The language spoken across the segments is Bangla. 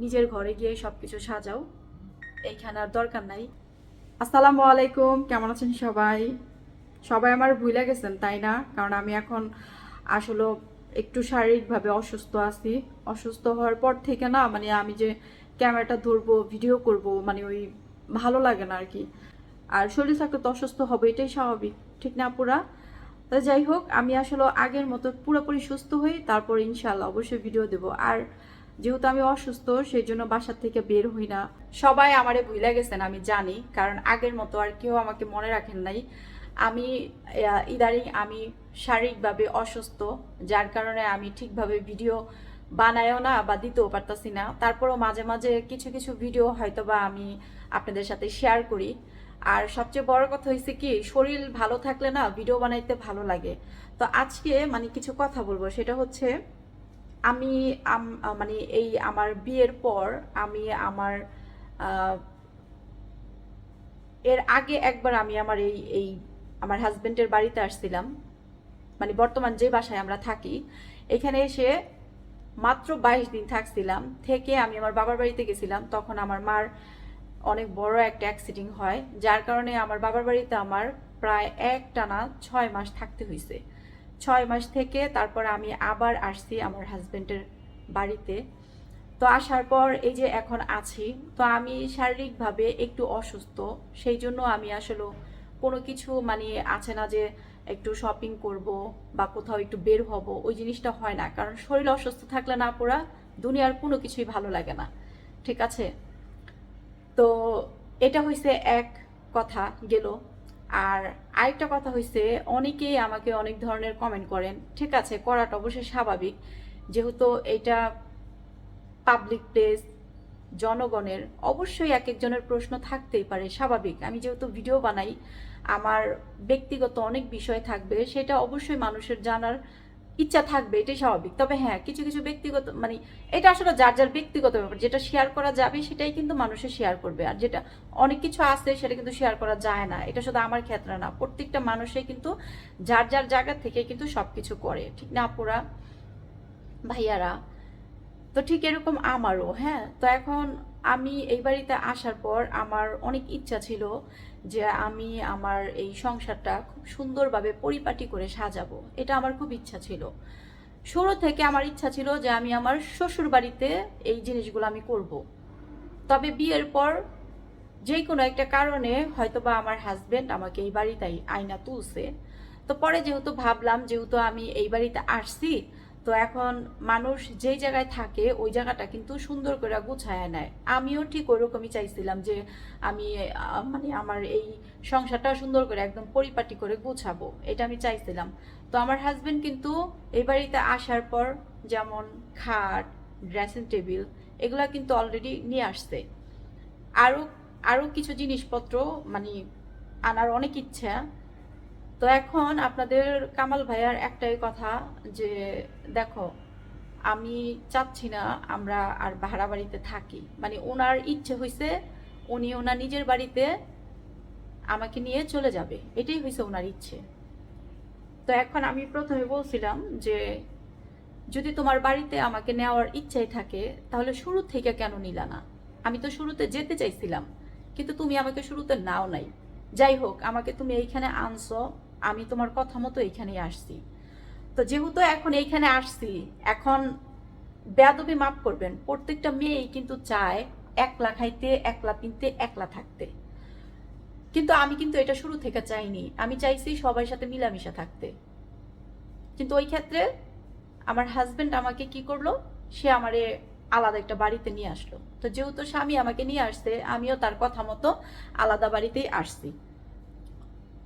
নিজের ঘরে গিয়ে সব কিছু সাজাও। এইখানে আর দরকার নাই। আসসালামু আলাইকুম, কেমন আছেন সবাই? সবাই আমার ভুলে গেছেন, তাই না? কারণ আমি এখন আসলে একটু শারীরিকভাবে অসুস্থ আছি। অসুস্থ হওয়ার পর থেকে না মানে আমি যে ক্যামেরাটা ধরবো, ভিডিও করব মানে ওই ভালো লাগে না আর কি আর শরীর থাকলে তো অসুস্থ হবে, এটাই স্বাভাবিক, ঠিক না পুরা তো যাই হোক, আমি আসলে আগের মতো পুরোপুরি সুস্থ হই, তারপর ইনশাল্লাহ অবশ্যই ভিডিও দেব। আর যেহেতু আমি অসুস্থ সেই জন্য বাসার থেকে বের হই না। সবাই আমারে ভুলে গেছেন, আমি জানি, কারণ আগের মতো আর কেউ আমাকে মনে রাখেন নাই। আমি ইদারিং আমি শারীরিকভাবে অসুস্থ, যার কারণে আমি ঠিকভাবে ভিডিও বানায়ও না বা দিতেও পারতাছি না। তারপরও মাঝে মাঝে কিছু কিছু ভিডিও হয়তো বা আমি আপনাদের সাথে শেয়ার করি। আর সবচেয়ে বড় কথা হয়েছে কি, শরীর ভালো থাকলে না ভিডিও বানাইতে ভালো লাগে। তো আজকে মানে কিছু কথা বলব, সেটা হচ্ছে আমি মানে এই আমার বিয়ের পর আমি আমার এর আগে একবার আমি আমার এই এই আমার হাজবেন্ডের বাড়িতে আসছিলাম। মানে বর্তমান যে বাসায় আমরা থাকি, এখানে এসে মাত্র বাইশ দিন থাকছিলাম। থেকে আমি আমার বাবার বাড়িতে গেছিলাম। তখন আমার মার অনেক বড় একটা অ্যাক্সিডেন্ট হয়, যার কারণে আমার বাবার বাড়িতে আমার প্রায় এক টানা ছয় মাস থাকতে হয়েছে ছয় মাস থেকে তারপর আমি আবার আসছি আমার হাজবেন্ডের বাড়িতে। তো আসার পর এই যে এখন আছি, তো আমি শারীরিকভাবে একটু অসুস্থ। সেই জন্য আমি আসলে কোনো কিছু মানে আছে না যে একটু শপিং করব বা কোথাও একটু বের হব, ওই জিনিসটা হয় না। কারণ শরীর অসুস্থ থাকলে না পুরা দুনিয়ার কোনো কিছুই ভালো লাগে না। ঠিক আছে? তো এটা হয়েছে এক কথা গেল। আর আরেকটা কথা হয়েছে অনেকেই আমাকে অনেক ধরনের কমেন্ট করেন, ঠিক আছে, করাটা অবশ্যই স্বাভাবিক, যেহেতু এটা পাবলিক প্লেস জনগণের অবশ্যই এক একজনের প্রশ্ন থাকতেই পারে, স্বাভাবিক। আমি যেহেতু ভিডিও বানাই, আমার ব্যক্তিগত অনেক বিষয় থাকবে, সেটা অবশ্যই মানুষের জানার ইচ্ছা থাকবে, এটাই স্বাভাবিক। তবে হ্যাঁ কিছু কিছু ব্যক্তিগত মানে এটা আসলে যার যার ব্যক্তিগত ব্যাপার, যেটা শেয়ার করা যাবে সেটাই কিন্তু মানুষের শেয়ার করবে। আর যেটা অনেক কিছু আছে সেটা কিন্তু শেয়ার করা যায় না। এটা শুধু আমার ক্ষেত্রে না, প্রত্যেকটা মানুষই কিন্তু যার যার জায়গা থেকে কিন্তু সব কিছু করে। ঠিক না, আপুরা? ভাইয়ারা? তো ঠিক এরকম আমারও হ্যাঁ? তো এখন আমি এই বাড়িতে আসার পর আমার অনেক ইচ্ছা ছিল যে আমি আমার এই সংসারটা খুব সুন্দরভাবে পরিপাটি করে সাজাবো, এটা আমার খুব ইচ্ছা ছিল। শুরু থেকে আমার ইচ্ছা ছিল যে আমি আমার শ্বশুর বাড়িতে এই জিনিসগুলো আমি করব। তবে বিয়ের পর যে কোনো একটা কারণে হয়তোবা আমার হাজবেন্ড আমাকে এই বাড়িতে আয়না তুলছে। তো পরে যেহেতু ভাবলাম, যেহেতু আমি এই বাড়িতে আসছি তো এখন মানুষ যেই জায়গায় থাকে, ওই জায়গাটা কিন্তু সুন্দর করে গুছায় নেয়। আমিও ঠিক ওইরকমই চাইছিলাম যে আমি মানে আমার এই সংসারটা সুন্দর করে একদম পরিপাটি করে গুছাবো, এটা আমি চাইছিলাম। তো আমার হাজবেন্ড কিন্তু এই বাড়িতে আসার পর যেমন খাট ড্রেসিং টেবিল এগুলা কিন্তু অলরেডি নিয়ে আসছে। আরও আরও কিছু জিনিসপত্র মানে আনার অনেক ইচ্ছা তো এখন আপনাদের কামাল ভাইয়ার একটাই কথা যে, দেখো, আমি চাচ্ছি না আমরা আর ভাড়া বাড়িতে থাকি। মানে ওনার ইচ্ছে হয়েছে উনি ওনার নিজের বাড়িতে আমাকে নিয়ে চলে যাবে। এটাই হয়েছে ওনার ইচ্ছে। তো এখন আমি প্রথমে বলছিলাম যে, যদি তোমার বাড়িতে আমাকে নেওয়ার ইচ্ছাই থাকে, তাহলে শুরু থেকে কেন নিলা না? আমি তো শুরুতে যেতে চাইছিলাম, কিন্তু তুমি আমাকে শুরুতে নাও নাই। যাই হোক, আমাকে তুমি এইখানে আনছো আমি তোমার কথা মতো এইখানেই আসছি। তো যেহেতু এখন এইখানে আসছি, এখন বেয়াদবি মাফ করবেন। প্রত্যেকটা মেয়েই কিন্তু চায় একলা খাইতে একলা পিনতে একলা থাকতে। কিন্তু আমি কিন্তু এটা শুরু থেকে চাইনি। আমি চাইছি সবার সাথে মিলামিশা থাকতে। কিন্তু ওই ক্ষেত্রে আমার হাজবেন্ড আমাকে কি করল? সে আমারে আলাদা একটা বাড়িতে নিয়ে আসলো। তো যেহেতু স্বামী আমাকে নিয়ে আসছে, আমিও তার কথা মতো আলাদা বাড়িতেই আসছি।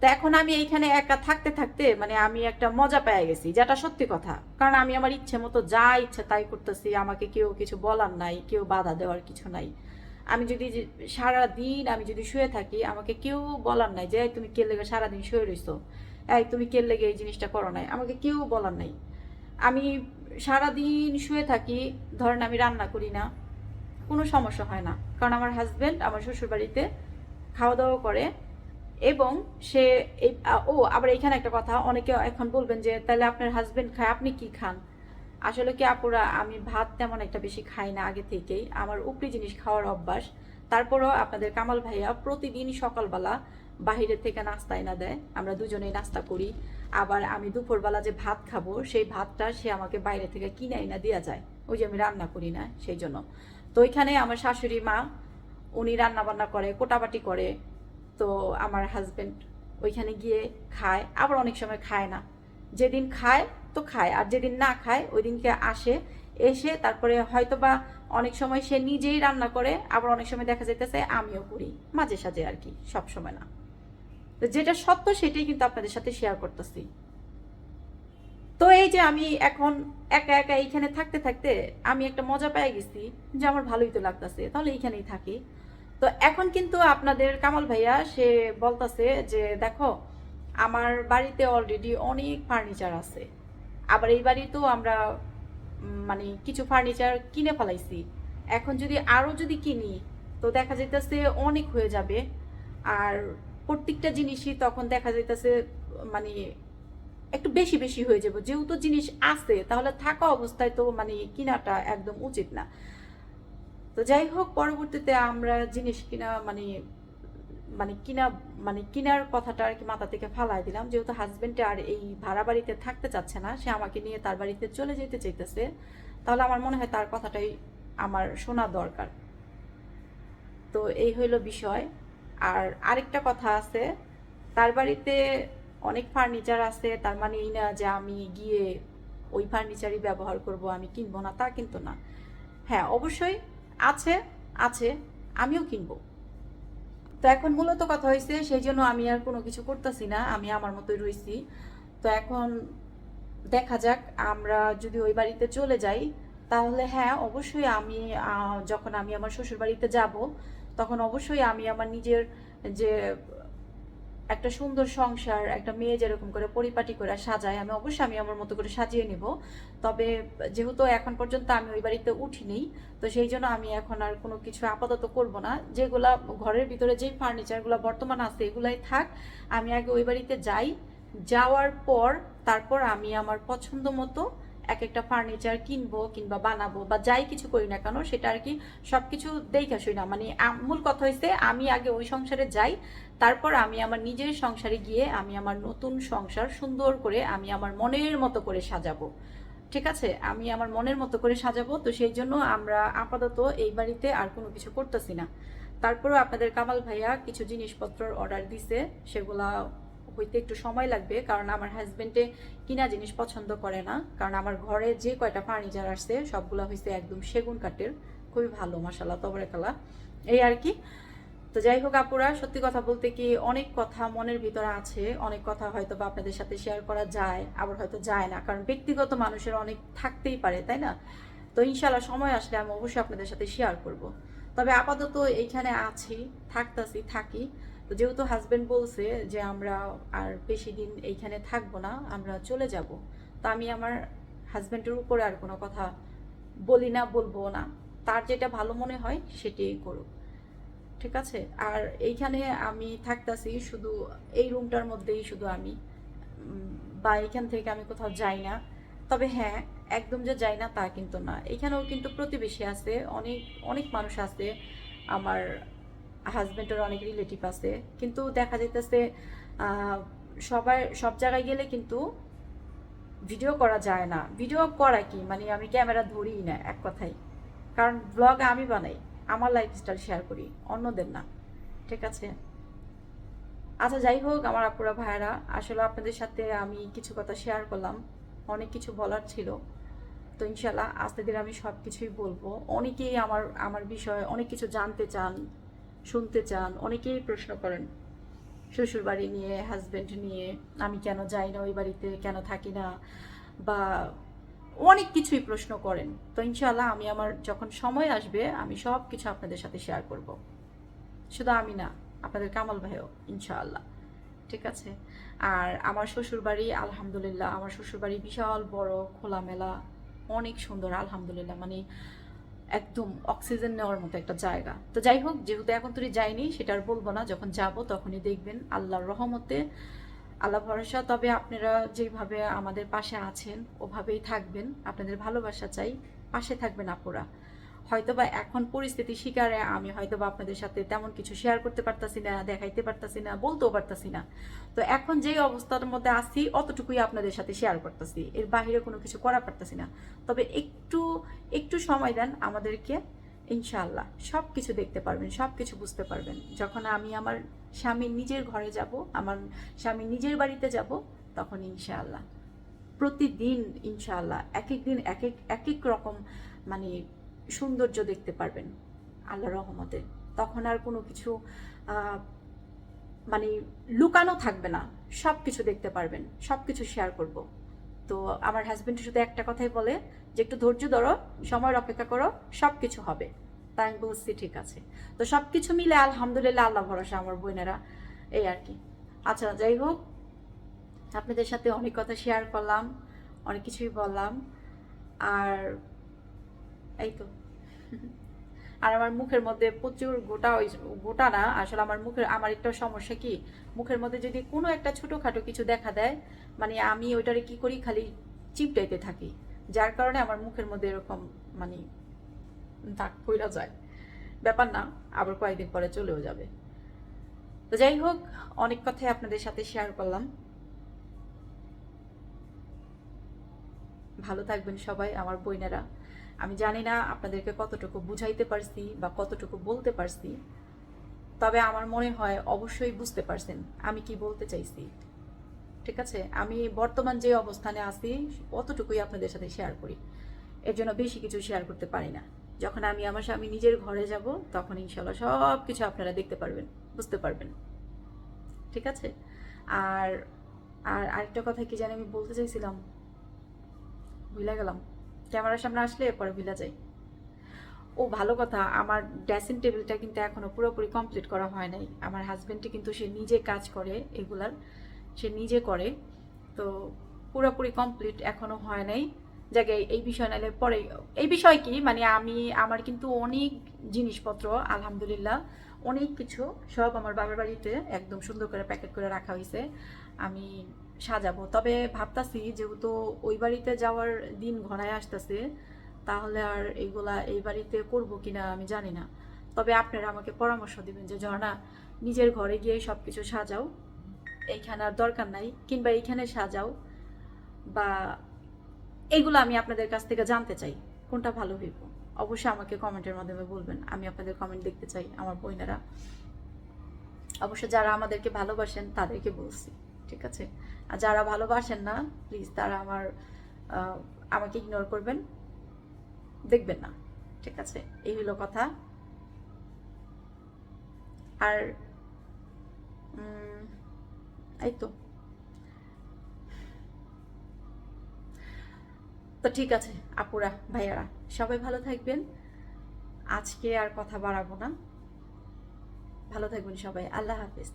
তো এখন আমি এইখানে একা থাকতে থাকতে মানে আমি একটা মজা পেয়ে গেছি, যেটা সত্যি কথা। কারণ আমি আমার ইচ্ছে মতো যা ইচ্ছে তাই করতেছি, আমাকে কেউ কিছু বলার নাই, কেউ বাধা দেওয়ার কিছু নাই। আমি যদি সারা দিন আমি যদি শুয়ে থাকি, আমাকে কেউ বলার নাই যে তুমি কে লেগে সারাদিন শুয়ে রইছো? এই তুমি কে লেগে এই জিনিসটা করো নাই? আমাকে কেউ বলার নাই। আমি সারাদিন শুয়ে থাকি, ধরেন আমি রান্না করি না, কোনো সমস্যা হয় না। কারণ আমার হাজব্যান্ড আমার শ্বশুর বাড়িতে খাওয়া দাওয়া করে এবং সে ও, আবার এখানে একটা কথা, অনেকে এখন বলবেন যে, তাহলে আপনার হাজবেন্ড খায়, আপনি কি খান? আসলে কি আপুরা, আমি ভাত তেমন একটা বেশি খাই না আগে থেকেই। আমার উপরি জিনিস খাওয়ার অভ্যাস। তারপরও আপনাদের কামাল ভাইয়া প্রতিদিন সকালবেলা বাহিরের থেকে নাস্তা এনে দেয়। আমরা দুজনেই নাস্তা করি। আবার আমি দুপুরবেলা যে ভাত খাব, সেই ভাতটা সে আমাকে বাইরে থেকে কিনে এনে দেওয়া যায়। ওই যে আমি রান্না করি না, সেই জন্য। তো ওইখানে আমার শাশুড়ি মা, উনি রান্না বান্না করে, কোটাবাটি করে। তো আমার হাজবেন্ড ওইখানে গিয়ে খায়। আবার অনেক সময় খায় না। যেদিন খায় তো খায়, আর যেদিন না খায় ওই দিনকে আসে, এসে তারপরে হয়তো বা অনেক সময় সে নিজেই রান্না করে, আবার অনেক সময় দেখা যাইতেছে আমিও করি, মাঝে সাঝে আর কি, সব সময় না। তো যেটা সত্য সেটাই কিন্তু আপনাদের সাথে শেয়ার করতেছি। তো এই যে আমি এখন একা একা এইখানে থাকতে থাকতে আমি একটা মজা পেয়ে গেছি যে আমার ভালোই তো লাগতেছে, তাহলে এইখানেই থাকি। তো এখন কিন্তু আপনাদের কামাল ভাইয়া, সে বলতাছে যে, দেখো, আমার বাড়িতে অলরেডি অনেক ফার্নিচার আছে। আবার এই বাড়িতেও আমরা মানে কিছু ফার্নিচার কিনে ফেলাইছি। এখন যদি আরও যদি কিনি, তো দেখা যাইতেছে অনেক হয়ে যাবে। আর প্রত্যেকটা জিনিসই তখন দেখা যাইতেছে মানে একটু বেশি বেশি হয়ে যাবে। যেহেতু জিনিস আছে, তাহলে থাকা অবস্থায় তো মানে কিনাটা একদম উচিত না। তো যাই হোক পরবর্তীতে আমরা জিনিস কিনা মানে মানে কিনা মানে কিনার কথাটা আর কি মাথা থেকে ফালাই দিলাম। যেহেতু হাজবেন্ডে আর এই ভাড়া বাড়িতে থাকতে চাচ্ছে না, সে আমাকে নিয়ে তার বাড়িতে চলে যেতে চাইতেছে, তাহলে আমার মনে হয় তার কথাটাই আমার শোনা দরকার। তো এই হইল বিষয়। আর আরেকটা কথা আছে, তার বাড়িতে অনেক ফার্নিচার আছে, তার মানে এই না যে আমি গিয়ে ওই ফার্নিচারই ব্যবহার করব, আমি কিনবো না, তা কিন্তু না। হ্যাঁ অবশ্যই আছে আছে, আমিও কিনবো। তো এখন মূলত কথা হয়েছে সেই জন্য আমি আর কোনো কিছু করতেছি না, আমি আমার মতোই রয়েছি তো এখন দেখা যাক, আমরা যদি ওই বাড়িতে চলে যাই, তাহলে হ্যাঁ অবশ্যই আমি যখন আমি আমার শ্বশুর বাড়িতে যাব, তখন অবশ্যই আমি আমার নিজের যে একটা সুন্দর সংসার, একটা মেয়ে যেরকম করে পরিপাটি করে সাজায়, আমি অবশ্যই আমি আমার মতো করে সাজিয়ে নিব। তবে যেহেতু এখন পর্যন্ত আমি ওই বাড়িতে উঠিনি, তো সেই জন্য আমি এখন আর কোনো কিছু আপাতত করব না। যেগুলা ঘরের ভিতরে যে ফার্নিচারগুলো বর্তমান আছে, এগুলাই থাক, আমি আগে ওই বাড়িতে যাই। যাওয়ার পর তারপর আমি আমার পছন্দ মতো এক একটা ফার্নিচার কিনবো কিংবা বানাবো বা যাই কিছু করি না কেন, সেটা আর কি সবকিছু দেখা শুই না। মানে মূল কথা হয়েছে আমি আগে ওই সংসারে যাই, তারপর আমি আমার নিজের সংসারে গিয়ে আমি আমার নতুন সংসার সুন্দর করে আমি আমার মনের মতো করে সাজাবো। ঠিক আছে? আমি আমার মনের মতো করে সাজাবো, তো সেই জন্য আমরা আপাতত এই বাড়িতে আর কোনো কিছু করতেছি না। তারপরও আপনাদের কামাল ভাইয়া কিছু জিনিসপত্র অর্ডার দিছে, সেগুলা হইতে একটু সময় লাগবে, কারণ আমার হাজবেন্ডে কিনা জিনিস পছন্দ করে না। কারণ আমার ঘরে যে কয়টা ফার্নিচার আসছে, সবগুলো হয়েছে একদম সেগুন কাঠের। খুবই ভালো মাসাল্লাহ তবরেকালা এই আর কি। তো যাই হোক আপুরা, সত্যি কথা বলতে কি অনেক কথা মনের ভিতরে আছে, অনেক কথা হয়তো বা আপনাদের সাথে শেয়ার করা যায়, আবার হয়তো যায় না, কারণ ব্যক্তিগত মানুষের অনেক থাকতেই পারে, তাই না? তো ইনশাল্লাহ সময় আসলে আমি অবশ্যই আপনাদের সাথে শেয়ার করব। তবে আপাতত এইখানে আছি, থাকতাছি, থাকি। তো যেহেতু হাজব্যান্ড বলছে যে, আমরা আর বেশি দিন এইখানে থাকব না, আমরা চলে যাব। তো আমি আমার হাজব্যান্ডের উপরে আর কোনো কথা বলি না, বলব না। তার যেটা ভালো মনে হয়, সেটাই করুক। ঠিক আছে? আর এইখানে আমি থাকতাছি শুধু, এই রুমটার মধ্যেই শুধু আমি। বা এখান থেকে আমি কোথাও যাই না। তবে হ্যাঁ একদম যে যাই না তা কিন্তু না। এখানেও কিন্তু প্রতিবেশী আছে, অনেক অনেক মানুষ আছে। আমার হাজবেন্ডের অনেক রিলেটিভ আছে। কিন্তু দেখা যাইতেছে সবাই সব জায়গায় গেলে কিন্তু ভিডিও করা যায় না। ভিডিও করা কি? মানে আমি ক্যামেরা ধরিই না, এক কথাই কারণ ব্লগ আমি বানাই, আমার লাইফস্টাইল শেয়ার করি, অন্যদের না। ঠিক আছে? আচ্ছা যাই হোক, আমার আপুরা, ভাইয়ারা, আসলে আপনাদের সাথে আমি কিছু কথা শেয়ার করলাম। অনেক কিছু বলার ছিল। তো ইনশাল্লাহ আস্তে ধীরে আমি সব কিছুই বলব। অনেকেই আমার আমার বিষয়ে অনেক কিছু জানতে চান। শুনতে চান, অনেকেই প্রশ্ন করেন শ্বশুর বাড়ি নিয়ে হাজবেন্ড নিয়ে, আমি কেন যাই না ওই বাড়িতে, কেন থাকি না? বা অনেক কিছুই প্রশ্ন করেন। তো ইনশাল্লাহ আমি আমার যখন সময় আসবে, আমি সব কিছু আপনাদের সাথে শেয়ার করব। শুধু আমি না, আপনাদের কামাল ভাইও, ইনশাআল্লাহ। ঠিক আছে? আর আমার শ্বশুর বাড়ি আলহামদুলিল্লাহ, আমার শ্বশুর বাড়ি বিশাল বড়, খোলামেলা, অনেক সুন্দর, আলহামদুলিল্লাহ। মানে একদম অক্সিজেন নেওয়ার মতো একটা জায়গা। তো যাই হোক, যেহেতু এখন তুই যাইনি, সেটা আর বলব না, যখন যাব তখনই দেখবেন আল্লাহর রহমতে, আল্লাহ ভরসা। তবে আপনারা যেভাবে আমাদের পাশে আছেন, ওভাবেই থাকবেন। আপনাদের ভালোবাসা চাই, পাশে থাকবেন আপুরা। হয়তোবা এখন পরিস্থিতি শিকারে, আমি হয়তোবা আপনাদের সাথে তেমন কিছু শেয়ার করতে পারতাছি না, দেখাইতে পারতাছি না, বলতেও পারতাছি না। তো এখন যেই অবস্থার মধ্যে আছি, অতটুকুই আপনাদের সাথে শেয়ার করতেছি। এর বাইরে কোনো কিছু করা পারতাছি না। তবে একটু একটু সময় দেন আমাদেরকে, ইনশাআল্লাহ। সব কিছু দেখতে পারবেন সব কিছু বুঝতে পারবেন। যখন আমি আমার স্বামীর নিজের ঘরে যাব, আমার স্বামী নিজের বাড়িতে যাব, তখন ইনশাআল্লাহ। প্রতিদিন ইনশাআল্লাহ এক এক দিন এক এক এক এক রকম মানে সৌন্দর্য দেখতে পারবেন আল্লাহ রহমতে। তখন আর কোনো কিছু মানে লুকানো থাকবে না। সব কিছু দেখতে পারবেন সব কিছু শেয়ার করব। তো আমার হাজবেন্ড শুধু একটা কথাই বলে যে, একটু ধৈর্য ধরো, সময়ের অপেক্ষা করো সব কিছু হবে। তাই আমি বলছি ঠিক আছে। তো সব কিছু মিলে আলহামদুলিল্লাহ, আল্লাহ ভরসা আমার বোনেরা, এই আর কি। আচ্ছা যাই হোক, আপনাদের সাথে অনেক কথা শেয়ার করলাম, অনেক কিছুই বললাম। আর এই তো। আর আমার মুখের মধ্যে প্রচুর গোটা ওই গোটা না, আসলে আমার মুখের, আমার একটা সমস্যা কি? মুখের মধ্যে যদি কোনো একটা ছোটোখাটো কিছু দেখা দেয় মানে আমি ওইটারে কি করি? খালি চিপটাইতে থাকি। যার কারণে আমার মুখের মধ্যে এরকম মানে দাগ পইরা যায়। ব্যাপার না, আবার কয়েকদিন পরে চলেও যাবে। তো যাই হোক, অনেক কথাই আপনাদের সাথে শেয়ার করলাম। ভালো থাকবেন সবাই, আমার বইনেরা আমি জানি না আপনাদেরকে কতটুকু বুঝাইতে পারছি বা কতটুকু বলতে পারছি, তবে আমার মনে হয় অবশ্যই বুঝতে পারছেন আমি কি বলতে চাইছি। ঠিক আছে? আমি বর্তমান যে অবস্থানে আছি, অতটুকুই আপনাদের সাথে শেয়ার করি। এর জন্য বেশি কিছু শেয়ার করতে পারি না। যখন আমি আমার স্বামী নিজের ঘরে যাব, তখন ইনশাল্লাহ সব কিছু আপনারা দেখতে পারবেন, বুঝতে পারবেন। ঠিক আছে? আর আর আরেকটা কথা কি জানি আমি বলতে চাইছিলাম? ভুলে গেলাম। ক্যামেরার সামনে আসলে পরে ভুলে যাই। ও ভালো কথা, আমার ড্রেসিং টেবিলটা কিন্তু এখনও পুরোপুরি কমপ্লিট করা হয় নাই। আমার হাজবেন্ডটি কিন্তু সে নিজে কাজ করে এগুলার, সে নিজে করে। তো পুরোপুরি কমপ্লিট এখনও হয় নাই। জায়গায় এই বিষয় নাহলে পরে, এই বিষয় কি? মানে আমি, আমার কিন্তু অনেক জিনিসপত্র, আলহামদুলিল্লাহ, অনেক কিছু সব আমার বাবার বাড়িতে একদম সুন্দর করে প্যাকেট করে রাখা হয়েছে আমি সাজাবো। তবে ভাবতাছি যেহেতু ওই বাড়িতে যাওয়ার দিন ঘনায় আসতেছে, তাহলে আর এইগুলা এই বাড়িতে করব কিনা আমি জানি না। তবে আপনারা আমাকে পরামর্শ দিবেন যে, ঝর্ণা, নিজের ঘরে গিয়ে সব কিছু সাজাও। এইখানে আর দরকার নাই, কিংবা এইখানে সাজাও, বা এগুলো আমি আপনাদের কাছ থেকে জানতে চাই, কোনটা ভালো হইব। অবশ্যই আমাকে কমেন্টের মাধ্যমে বলবেন, আমি আপনাদের কমেন্ট দেখতে চাই, আমার বইনারা অবশ্য যারা আমাদেরকে ভালোবাসেন, তাদেরকে বলছি। ঠিক আছে? আর যারা ভালোবাসেন না প্লিজ তারা আমার আমাকে ইগনোর করবেন। দেখবেন না, ঠিক আছে? এই হলো কথা। আর এই তো। তো ঠিক আছে, আপুরা, ভাইয়ারা, সবাই ভালো থাকবেন। আজকে আর কথা বাড়াবো না। ভালো থাকবেন সবাই। আল্লাহ হাফিজ।